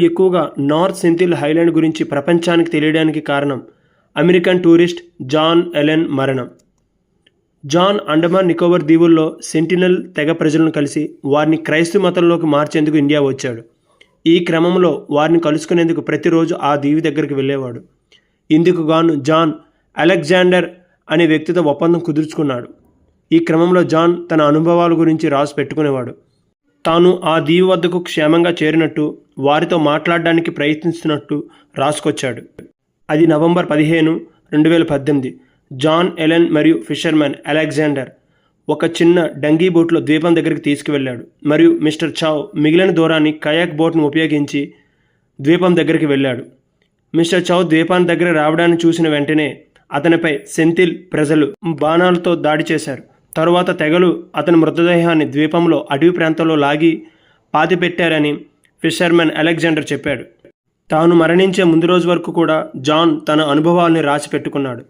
ఎక్కువగా north Senthil Highland గురించి ప్రపంచానికి తెలియడానికి కారణం అమెరికన్ టూరిస్ట్ జాన్ ఎలెన్ మరణం. జాన్ అండమాన్ నికోబార్ దీవుల్లో సెంటినల్ తెగ ప్రజలను కలిసి వారిని క్రైస్తవ మతంలోకి మార్చేందుకు ఇండియా వచ్చాడు. ఈ క్రమంలో వారిని కలుసుకునేందుకు ప్రతిరోజు ఆ దీవి దగ్గరికి వెళ్ళేవాడు. ఇందుకు గాను జాన్ అలెగ్జాండర్ అనే వ్యక్తితో ఒప్పందం కుదుర్చుకున్నాడు. ఈ క్రమంలో జాన్ తన అనుభవాల గురించి రాసి పెట్టుకునేవాడు. తాను ఆ దీవి వద్దకు క్షేమంగా చేరినట్టు వారితో మాట్లాడడానికి ప్రయత్నిస్తున్నట్టు రాసుకొచ్చాడు. అది నవంబర్ పదిహేను రెండు వేల పద్దెనిమిది జాన్ ఎలెన్ మరియు ఫిషర్మెన్ అలెగ్జాండర్ ఒక చిన్న డంగీ బోట్లో ద్వీపం దగ్గరికి తీసుకువెళ్ళాడు. మరియు మిస్టర్ చావ్ మిగిలిన దూరాన్ని కయాక్ బోట్ను ఉపయోగించి ద్వీపం దగ్గరికి వెళ్ళాడు. మిస్టర్ చౌ ద్వీపాన్ని దగ్గర రావడాన్ని చూసిన వెంటనే అతనిపై సెంథిల్ ప్రజలు బాణాలతో దాడి చేశారు. తరువాత తెగలు అతని మృతదేహాన్ని ద్వీపంలో అడవి ప్రాంతంలో లాగి పాతిపెట్టారని ఫిషర్మెన్ అలెగ్జాండర్ చెప్పాడు. తాను మరణించే ముందు రోజు వరకు కూడా జాన్ తన అనుభవాల్ని రాసి పెట్టుకున్నాడు